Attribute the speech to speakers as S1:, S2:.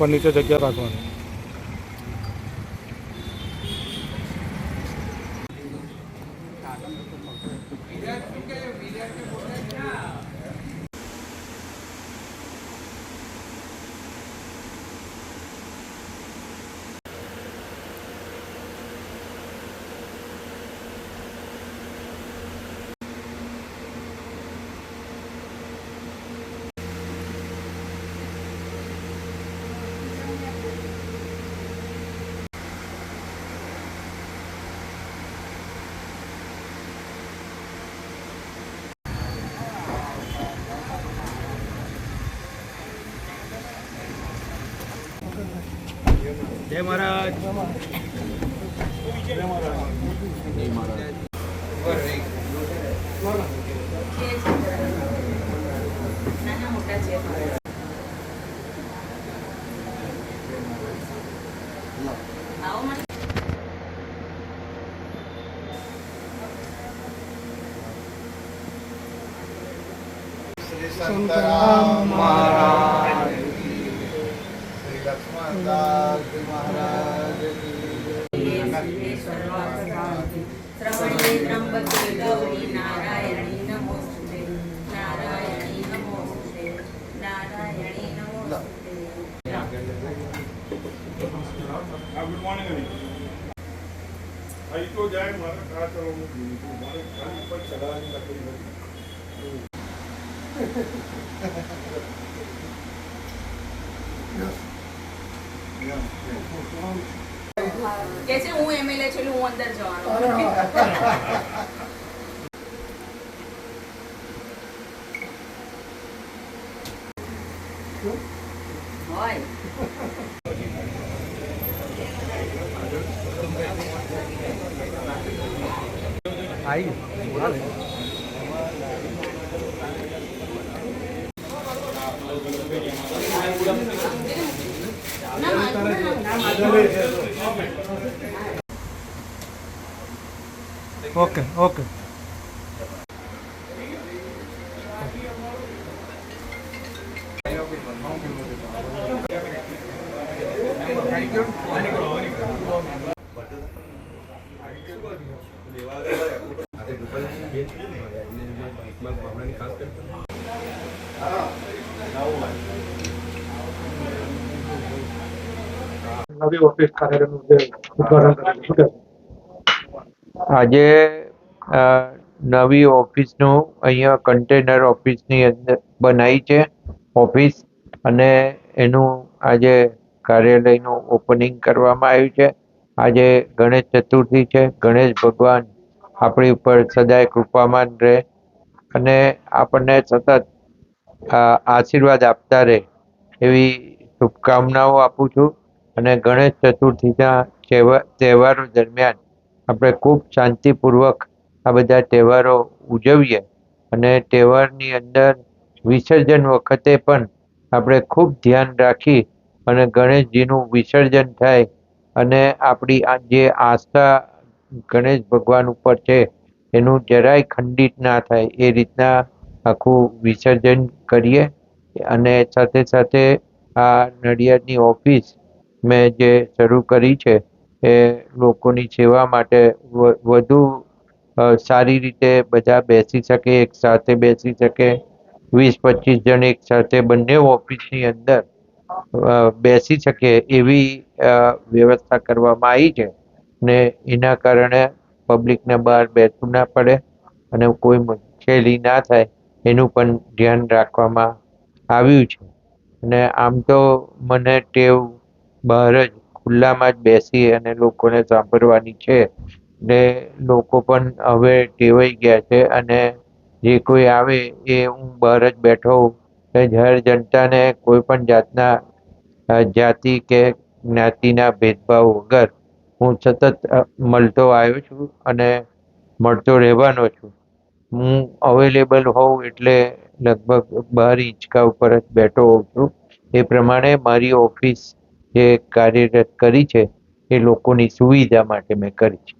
S1: ઉપર નીચે જગ્યા રાખવાની.
S2: જય મહારાજ
S3: સંતરામ મહારાજ જય. લક્ષ્મણદાસ મહારાજ
S4: નારાયણી નમોસ્તુતે નારાયણી નમોસ્તુતે નારાયણી નમોસ્તુતે
S5: ગુડ મોર્નિંગ અહીં તો જાય મારે કાર ચલાવવું મારે ખાલી પર ચલાવવાની તકલીફ હતી
S4: કે છે હું એમએલએ છું હું અંદર જવાનું હોય વાંધો ના.
S1: ઓકે ઓકે નવી ઓફિસ કાર્યાલયનું જે ઉદઘાટન કરેલું શું?
S6: આજે નવી ઓફિસનું અહીંયા કન્ટેનર ઓફિસની અંદર બનાવી છે. ઓફિસ અને એનું આજે કાર્યાલયનું ઓપનિંગ કરવામાં આવ્યું છે. આજે ગણેશ ચતુર્થી છે. ગણેશ ભગવાન આપણી ઉપર સદાય કૃપામાન રહે અને આપણને સતત આશીર્વાદ આપતા રહે એવી શુભકામનાઓ આપું છું. અને ગણેશ ચતુર્થીના તહેવાર દરમિયાન આપણે ખૂબ શાંતિપૂર્વક આ બધા તહેવારો ઉજવીએ અને તહેવારની અંદર વિસર્જન વખતે પણ આપણે ખૂબ ધ્યાન રાખી અને ગણેશજીનું વિસર્જન થાય અને આપણી જે આસ્થા ગણેશ ભગવાન ઉપર છે એનું જરાય ખંડિત ના થાય એ રીતના આખું વિસર્જન કરીએ અને સાથે સાથે આ નડિયાદની ઓફિસ મેં જે શરૂ કરી છે, એ લોકોની સેવા માટે વધુ સારી રીતે બધા બેસી શકે, એક સાથે બેસી શકે. વીસ, પચીસ જણ એક સાથે બંને ઓફિસની અંદર બેસી શકે એવી વ્યવસ્થા કરવામાં આવી છે. ને એના કારણે પબ્લિકને બહાર બેસવું ના પડે અને કોઈ મુશ્કેલી ના થાય, એનું પણ ધ્યાન રાખવામાં આવ્યું છે. અને આમ તો મને ટેવ બહાર જ ખુલ્લામાં જ બેસી અને લોકોને સાંભળવાની છે ને લોકો પણ હવે ટેવાઈ ગયા છે અને જે કોઈ આવે એ હું બહાર જ બેઠો જાહેર જનતાને કોઈ પણ જાતના જાતિ કે જ્ઞાતિના ભેદભાવ વગર હું સતત મળતો આવ્યો છું અને મળતો રહેવાનો છું. હું અવેલેબલ હોઉં એટલે લગભગ બાર ઇંચકા ઉપર જ બેઠો હોઉં છું. એ પ્રમાણે મારી ઓફિસ જે કાર્યરત કરી છે એ લોકોની સુવિધા માટે મેં કરી છે.